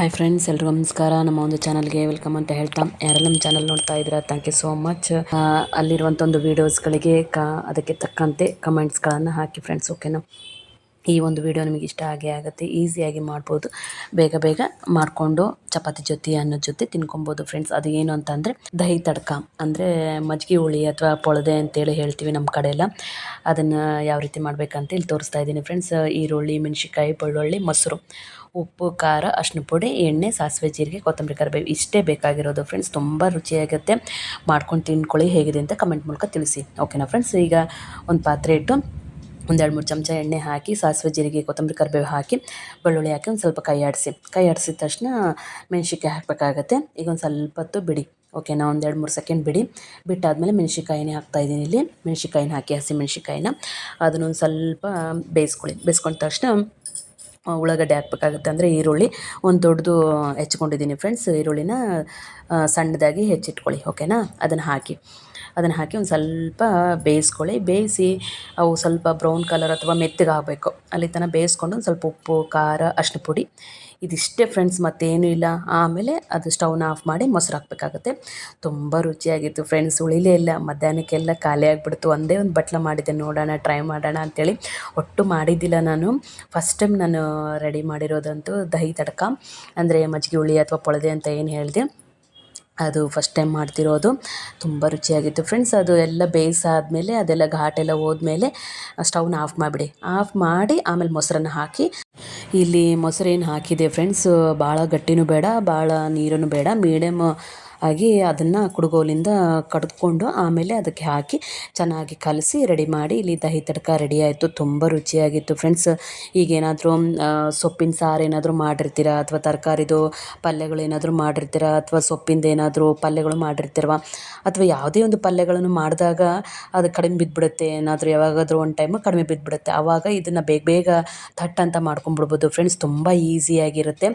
Hi friends ಎಲ್ರಿಗೂ ನಮಸ್ಕಾರ. ನಮ್ಮ ಒಂದು ಚಾನಲ್ಗೆ ವೆಲ್ಕಮ್ ಅಂತ ಹೇಳ್ತಾ, ಯಾರೆಲ್ಲ ನಮ್ಮ ಚಾನಲ್ ನೋಡ್ತಾ ಇದ್ದೀರಾ ಥ್ಯಾಂಕ್ ಯು ಸೋ ಮಚ್ ಅಲ್ಲಿರುವಂಥ ಒಂದು ವೀಡಿಯೋಸ್ಗಳಿಗೆ ಕಾ, ಅದಕ್ಕೆ ತಕ್ಕಂತೆ ಕಮೆಂಟ್ಸ್ಗಳನ್ನು ಹಾಕಿ ಫ್ರೆಂಡ್ಸ್ ಓಕೆನಾ ಈ ಒಂದು ವಿಡಿಯೋ ನಿಮಗೆ ಇಷ್ಟ ಆಗೇ ಆಗುತ್ತೆ ಈಸಿಯಾಗಿ ಮಾಡ್ಬೋದು. ಬೇಗ ಬೇಗ ಮಾಡಿಕೊಂಡು ಚಪಾತಿ ಜೊತೆ, ಅನ್ನ ಜೊತೆ ತಿನ್ಕೊಬೋದು ಫ್ರೆಂಡ್ಸ್ ಅದು ಏನು ಅಂತಂದರೆ ದಹಿ ತಡ್ಕ. ಅಂದರೆ ಮಜ್ಜಿಗೆ ಹುಳಿ ಅಥವಾ ಪೊಳದೆ ಅಂತೇಳಿ ಹೇಳ್ತೀವಿ ನಮ್ಮ ಕಡೆ ಎಲ್ಲ ಅದನ್ನು ಯಾವ ರೀತಿ ಮಾಡಬೇಕಂತ ಇಲ್ಲಿ ತೋರಿಸ್ತಾ ಇದ್ದೀನಿ ಫ್ರೆಂಡ್ಸ್ ಈರುಳ್ಳಿ, ಮೆಣಸಿನ್ಕಾಯಿ, ಬೆಳ್ಳುಳ್ಳಿ, ಮೊಸರು. ಉಪ್ಪು, ಖಾರ ಅರ್ಶಿನ ಪುಡಿ, ಎಣ್ಣೆ, ಸಾಸಿವೆ, ಜೀರಿಗೆ, ಕೊತ್ತಂಬರಿ, ಕರಿಬೇವು ಇಷ್ಟೇ ಬೇಕಾಗಿರೋದು ಫ್ರೆಂಡ್ಸ್ ತುಂಬ ರುಚಿಯಾಗುತ್ತೆ ಮಾಡ್ಕೊಂಡು ತಿನ್ಕೊಳ್ಳಿ ಹೇಗಿದೆ ಅಂತ ಕಮೆಂಟ್ ಮೂಲಕ ತಿಳಿಸಿ. ಓಕೆನಾ ಫ್ರೆಂಡ್ಸ್ ಈಗ ಒಂದು ಪಾತ್ರೆ ಇಟ್ಟು ಒಂದೆರಡು ಮೂರು ಚಮಚ ಎಣ್ಣೆ ಹಾಕಿ, ಸಾಸಿವೆ, ಜೀರಿಗೆ, ಕೊತ್ತಂಬರಿ, ಕರಿಬೇವು ಹಾಕಿ, ಬೆಳ್ಳುಳ್ಳಿ ಹಾಕಿ ಒಂದು ಸ್ವಲ್ಪ ಕೈ ಆಡಿಸಿ ಕೈ ಆಡಿಸಿದ ತಕ್ಷಣ ಮೆಣ್ಸಿನ್ಕಾಯಿ ಹಾಕಬೇಕಾಗತ್ತೆ. ಈಗ ಒಂದು ಸ್ವಲ್ಪ ಹೊತ್ತು ಬಿಡಿ. ಓಕೆನಾ ಒಂದೆರಡು ಮೂರು ಸೆಕೆಂಡ್ ಬಿಡಿ. ಬಿಟ್ಟಾದಮೇಲೆ ಮೆಣ್ಸಿನ್ಕಾಯಿನೇ ಹಾಕ್ತಾಯಿದ್ದೀನಿ ಇಲ್ಲಿ. ಮೆಣ್ಸಿನ್ಕಾಯಿನ ಹಾಕಿ, ಹಸಿ ಮೆಣಸಿಕಾಯಿನ ಅದನ್ನೊಂದು ಸ್ವಲ್ಪ ಬೇಯಿಸ್ಕೊಳ್ಳಿ. ಬೇಯಿಸ್ಕೊಂಡ ತಕ್ಷಣ ಉಳ್ಳಾಗಡ್ಡೆ ಹಾಕ್ಬೇಕಾಗುತ್ತೆ. ಅಂದರೆ ಈರುಳ್ಳಿ ಒಂದು ದೊಡ್ಡದು ಹೆಚ್ಕೊಂಡಿದ್ದೀನಿ ಫ್ರೆಂಡ್ಸ್ ಈರುಳ್ಳಿನ ಸಣ್ಣದಾಗಿ ಹೆಚ್ಚಿಟ್ಕೊಳ್ಳಿ ಓಕೆನಾ ಅದನ್ನು ಹಾಕಿ. ಅದನ್ನು ಹಾಕಿ ಒಂದು ಸ್ವಲ್ಪ ಬೇಯಿಸ್ಕೊಳ್ಳಿ. ಬೇಯಿಸಿ ಅವು ಸ್ವಲ್ಪ ಬ್ರೌನ್ ಕಲರ್ ಅಥವಾ ಮೆತ್ತಗಾಗಬೇಕು ಅಲ್ಲಿ ತನಕ ಬೇಯಿಸ್ಕೊಂಡು ಒಂದು ಸ್ವಲ್ಪ ಉಪ್ಪು, ಖಾರ ಅಷ್ಟು ಪುಡಿ. ಇದಿಷ್ಟೇ ಫ್ರೆಂಡ್ಸ್ ಮತ್ತೇನೂ ಇಲ್ಲ. ಆಮೇಲೆ ಅದು ಸ್ಟವ್ನ ಆಫ್ ಮಾಡಿ ಮೊಸರು ಹಾಕಬೇಕಾಗುತ್ತೆ. ತುಂಬ ರುಚಿಯಾಗಿತ್ತು ಫ್ರೆಂಡ್ಸ್ ಉಳಿಲೇ ಇಲ್ಲ. ಮಧ್ಯಾಹ್ನಕ್ಕೆಲ್ಲ ಖಾಲಿ ಆಗಿಬಿಡ್ತು. ಒಂದೇ ಒಂದು ಬಟ್ಲ ಮಾಡಿದ್ದೆ. ನೋಡೋಣ ಟ್ರೈ ಮಾಡೋಣ ಅಂಥೇಳಿ ಒಟ್ಟು ಮಾಡಿದ್ದಿಲ್ಲ ನಾನು. ಫಸ್ಟ್ ಟೈಮ್ ನಾನು ರೆಡಿ ಮಾಡಿರೋದಂತೂ ದಹಿ ತಡಕ. ಅಂದರೆ ಮಜ್ಜಿಗೆ ಹುಳಿ ಅಥವಾ ಪೊಳದೆ ಅಂತ ಏನು ಹೇಳಿದೆ. ಅದು ಫಸ್ಟ್ ಟೈಮ್ ಮಾಡ್ತಿರೋದು. ತುಂಬ ರುಚಿಯಾಗಿತ್ತು. ಫ್ರೆಂಡ್ಸ್ ಅದು ಎಲ್ಲ ಬೇಯಿಸಾದ್ಮೇಲೆ ಅದೆಲ್ಲ ಘಾಟೆಲ್ಲ ಹೋದ್ಮೇಲೆ ಸ್ಟವ್ನ ಆಫ್ ಮಾಡಿಬಿಡಿ. ಆಫ್ ಮಾಡಿ, ಆಮೇಲೆ ಮೊಸರನ್ನ ಹಾಕಿ. ಇಲ್ಲಿ ಮೊಸರೇನು ಹಾಕಿದೆ ಫ್ರೆಂಡ್ಸ್ ಭಾಳ ಗಟ್ಟಿನೂ ಬೇಡ ಭಾಳ ನೀರೂ ಬೇಡ ಮೀಡಿಯಮ್ ಆಗಿ ಅದನ್ನು ಕುಡುಗೋಲಿಂದ ಕಡಿದ್ಕೊಂಡು ಆಮೇಲೆ ಅದಕ್ಕೆ ಹಾಕಿ ಚೆನ್ನಾಗಿ ಕಲಸಿ ರೆಡಿ ಮಾಡಿ. ಇಲ್ಲಿ ದಹಿ ತಡ್ಕ ರೆಡಿ ಆಯಿತು. ತುಂಬ ರುಚಿಯಾಗಿತ್ತು ಫ್ರೆಂಡ್ಸ್. ಈಗೇನಾದರೂ ಸೊಪ್ಪಿನ ಸಾರು ಏನಾದರೂ ಮಾಡಿರ್ತೀರಾ? ಅಥವಾ ತರಕಾರಿದು ಪಲ್ಯಗಳು ಏನಾದರೂ ಮಾಡಿರ್ತೀರ? ಅಥವಾ ಸೊಪ್ಪಿಂದ ಏನಾದರೂ ಪಲ್ಯಗಳು ಮಾಡಿರ್ತೀರವ? ಅಥವಾ ಯಾವುದೇ ಒಂದು ಪಲ್ಯಗಳನ್ನು ಮಾಡಿದಾಗ ಅದು ಕಡಿಮೆ ಬಿದ್ದುಬಿಡುತ್ತೆ ಏನಾದರೂ ಯಾವಾಗಾದರೂ ಒಂದು ಟೈಮು ಕಡಿಮೆ ಬಿದ್ದುಬಿಡುತ್ತೆ ಆವಾಗ ಇದನ್ನು ಬೇಗ ಬೇಗ ಥಟ್ ಅಂತ ಮಾಡ್ಕೊಂಬಿಡ್ಬೋದು ಫ್ರೆಂಡ್ಸ್. ತುಂಬ ಈಸಿಯಾಗಿರುತ್ತೆ.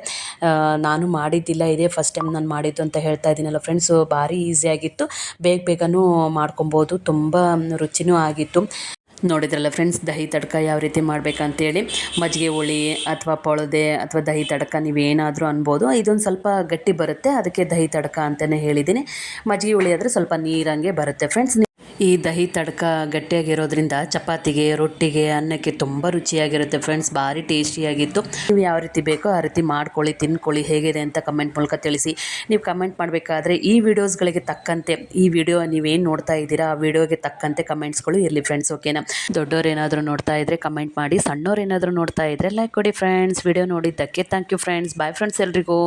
ನಾನು ಮಾಡಿದ್ದಿಲ್ಲ, ಇದೇ ಫಸ್ಟ್ ಟೈಮ್ ನಾನು ಮಾಡಿದ್ದು ಅಂತ ಹೇಳ್ತಾ ಇದ್ದೀನಲ್ಲ ಫ್ರೆಂಡ್ಸು ಭಾರಿ ಈಸಿಯಾಗಿತ್ತು ಬೇಗ ಬೇಗನೂ ಮಾಡ್ಕೊಬೋದು. ತುಂಬ ರುಚಿನೂ ಆಗಿತ್ತು. ನೋಡಿದ್ರಲ್ಲ ಫ್ರೆಂಡ್ಸ್ ದಹಿ ತಡ್ಕ ಯಾವ ರೀತಿ ಮಾಡಬೇಕಂತೇಳಿ. ಮಜ್ಜಿಗೆ ಹುಳಿ ಅಥವಾ ಪೊಳದೆ ಅಥವಾ ದಹಿ ತಡ್ಕ ನೀವೇನಾದರೂ ಅನ್ಬೋದು. ಇದೊಂದು ಸ್ವಲ್ಪ ಗಟ್ಟಿ ಬರುತ್ತೆ. ಅದಕ್ಕೆ ದಹಿ ತಡ್ಕ ಅಂತಲೇ ಹೇಳಿದ್ದೀನಿ. ಮಜ್ಜಿಗೆ ಹುಳಿ ಆದರೆ ಸ್ವಲ್ಪ ನೀರಂಗೆ ಬರುತ್ತೆ. ಫ್ರೆಂಡ್ಸ್ ಈ ದಹಿ ತಡ್ಕ ಗಟ್ಟಿಯಾಗಿರೋದ್ರಿಂದ ಚಪಾತಿಗೆ, ರೊಟ್ಟಿಗೆ, ಅನ್ನಕ್ಕೆ ತುಂಬ ರುಚಿಯಾಗಿರುತ್ತೆ ಫ್ರೆಂಡ್ಸ್ ಭಾರಿ ಟೇಸ್ಟಿಯಾಗಿತ್ತು ನೀವು ಯಾವ ರೀತಿ ಬೇಕೋ ಆ ರೀತಿ ಮಾಡ್ಕೊಳ್ಳಿ, ತಿನ್ಕೊಳ್ಳಿ. ಹೇಗಿದೆ ಅಂತ ಕಮೆಂಟ್ ಮೂಲಕ ತಿಳಿಸಿ. ನೀವು ಕಮೆಂಟ್ ಮಾಡಬೇಕಾದ್ರೆ ಈ ವಿಡಿಯೋಸ್ಗಳಿಗೆ ತಕ್ಕಂತೆ, ಈ ವಿಡಿಯೋ ನೀವೇನು ನೋಡ್ತಾ ಇದ್ದೀರಾ, ಆ ವಿಡಿಯೋಗೆ ತಕ್ಕಂತೆ ಕಮೆಂಟ್ಸ್ಗಳು ಇರಲಿ ಫ್ರೆಂಡ್ಸ್ ಓಕೆನಾ ದೊಡ್ಡವ್ರು ಏನಾದರೂ ನೋಡ್ತಾ ಇದ್ದರೆ ಕಮೆಂಟ್ ಮಾಡಿ. ಸಣ್ಣವ್ರು ಏನಾದರೂ ನೋಡ್ತಾ ಇದ್ದರೆ ಲೈಕ್ ಕೊಡಿ ಫ್ರೆಂಡ್ಸ್ ವಿಡಿಯೋ ನೋಡಿದ್ದಕ್ಕೆ thank you friends bye friends ಎಲ್ರಿಗೂ.